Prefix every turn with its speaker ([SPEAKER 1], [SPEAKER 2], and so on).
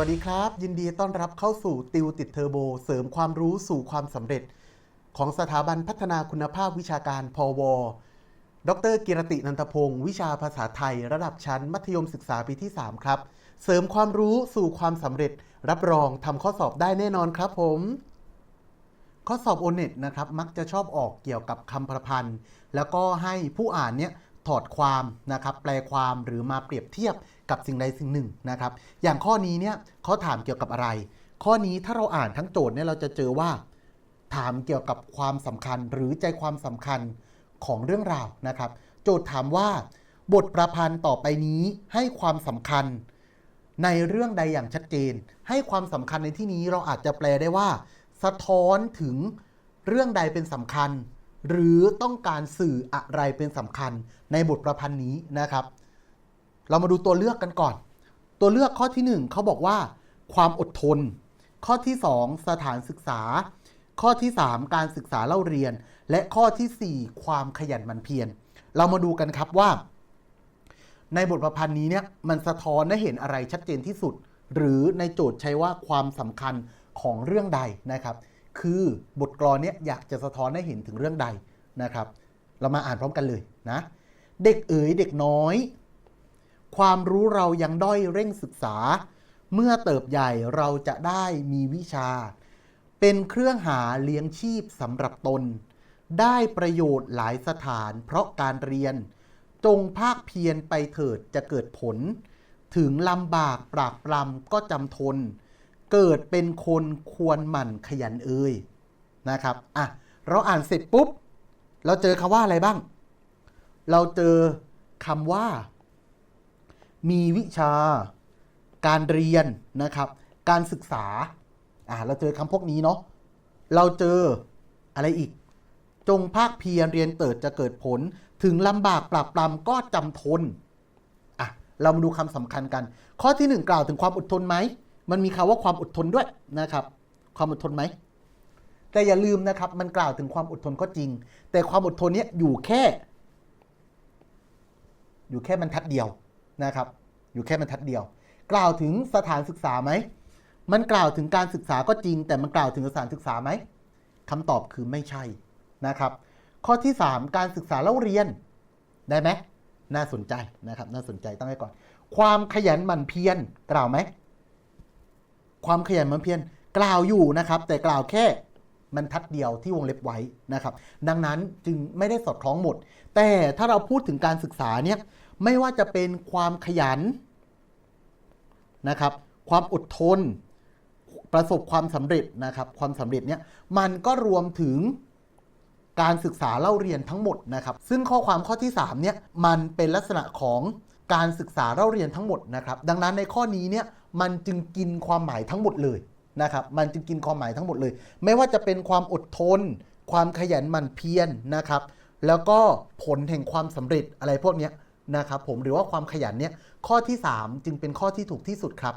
[SPEAKER 1] วัสดีครับ ยินดีต้อนรับเข้าสู่ติวติดเทอร์โบ เสริมความรู้สู่ความสำเร็จ ของสถาบันพัฒนาคุณภาพวิชาการพวดรกิรตินันทพงศ์วิชาภาษาไทย ระดับชั้น มัธยมศึกษาปีที่ 3 ครับ เสริมความรู้สู่ความสำเร็จ รับรองทำข้อสอบได้แน่นอนครับผม ข้อสอบโอเน็ตนะครับมักจะชอบออกเกี่ยวกับคำประพันธ์ แล้วก็ให้ผู้อ่านเนี่ยถอดความนะครับแปลความหรือมาเปรียบเทียบ กับสิ่งใดสิ่งหนึ่งนะครับ อย่างข้อนี้เนี่ยเขาถามเกี่ยวกับอะไร ข้อนี้ถ้าเราอ่านทั้งโจทย์เนี่ยเราจะเจอว่า ถามเกี่ยวกับความสำคัญหรือใจความสำคัญของเรื่องราวนะครับ โจทย์ถามว่า บทประพันธ์ต่อไปนี้ให้ความสำคัญในเรื่องใดอย่างชัดเจน ให้ความสำคัญในที่นี้เราอาจจะแปลได้ว่า สะท้อนถึงเรื่องใดเป็นสำคัญ หรือต้องการสื่ออะไรเป็นสำคัญในบทประพันธ์นี้นะครับ เรามาดูตัวเลือกกันก่อน ตัวเลือกข้อที่หนึ่งเขาบอกว่า ความอดทน ข้อที่สองสถานศึกษา ข้อที่สามการศึกษาเล่าเรียน และข้อที่สี่ความขยันหมั่นเพียรเรามาดูกันครับว่า ในบทประพันธ์นี้เนี่ยมันสะท้อนให้เห็นอะไรชัดเจนที่สุด หรือในโจทย์ใช้ว่าความสำคัญของเรื่องใดนะครับ คือบทกลอนเนี่ยอยากจะสะท้อนให้เห็นถึงเรื่องใดนะครับ เรามาอ่านพร้อมกันเลยนะ เด็กเอ๋ยเด็กน้อย ความรู้เรายังด้อยเร่งศึกษา เมื่อเติบใหญ่เราจะได้มีวิชา เป็นเครื่องหาเลี้ยงชีพสำหรับตน ได้ประโยชน์หลายสถานเพราะการเรียน จงภาคเพียรไปเถิดจะเกิดผล ถึงลำบากปรากปรำก็จำทน เกิดเป็นคนควรหมั่นขยันเอ่ยนะครับอะเราอ่านเสร็จปุ๊บ เราเจอคำว่าอะไรบ้าง เราเจอคำว่า มีวิชา การเรียนนะครับ การศึกษาอ่าเราเจอคำพวกนี้เนาะเราเจออะไรอีก จงภาคเพียรเรียนเติดจะเกิดผล ถึงลำบากปราบปรำก็จำทนอะเรามาดูคำสำคัญกัน ข้อที่หนึ่งกล่าวถึงความอดทนไหมมันมีคำว่าความอดทนด้วยนะครับ ความอดทนไหมแต่อย่าลืมนะครับ มันกล่าวถึงความอดทนก็จริง แต่ความอดทนเนี้ยอยู่แค่ อยู่แค่บรรทัดเดียว นะครับ อยู่แค่บรรทัดเดียว กล่าวถึงสถานศึกษาไหม มันกล่าวถึงการศึกษาก็จริง แต่มันกล่าวถึงสถานศึกษาไหมคำตอบคือไม่ใช่นะครับ ข้อที่ 3 การศึกษาเล่าเรียนได้ไหมน่าสนใจนะครับ น่าสนใจตั้งไว้ก่อน ความขยันหมั่นเพียรกล่าวไหม ความขยันหมั่นเพียรกล่าวอยู่นะครับ แต่กล่าวแค่ บรรทัดเดียวที่วงเล็บไว้นะครับ ดังนั้นจึงไม่ได้สอดคล้องหมด แต่ถ้าเราพูดถึงการศึกษาเนี่ยไม่ว่าจะเป็นความขยันนะครับ ความอดทน ประสบความสำเร็จนะครับ ความสำเร็จเนี่ยมันก็รวมถึงการศึกษาเล่าเรียนทั้งหมดนะครับ ซึ่งข้อความข้อที่3เนี่ยมันเป็นลักษณะของการศึกษาเล่าเรียนทั้งหมดนะครับ ดังนั้นในข้อนี้เนี่ยมันจึงกินความหมายทั้งหมดเลย นะครับมันจึงกินความหมายทั้งหมดเลย ไม่ว่าจะเป็นความอดทน ความขยันหมั่นเพียรนะครับ แล้วก็ผลแห่งความสำเร็จอะไรพวกนี้นะครับผมหรือว่าความขยันเนี่ยข้อที่ 3 จึงเป็นข้อที่ถูกที่สุดครับ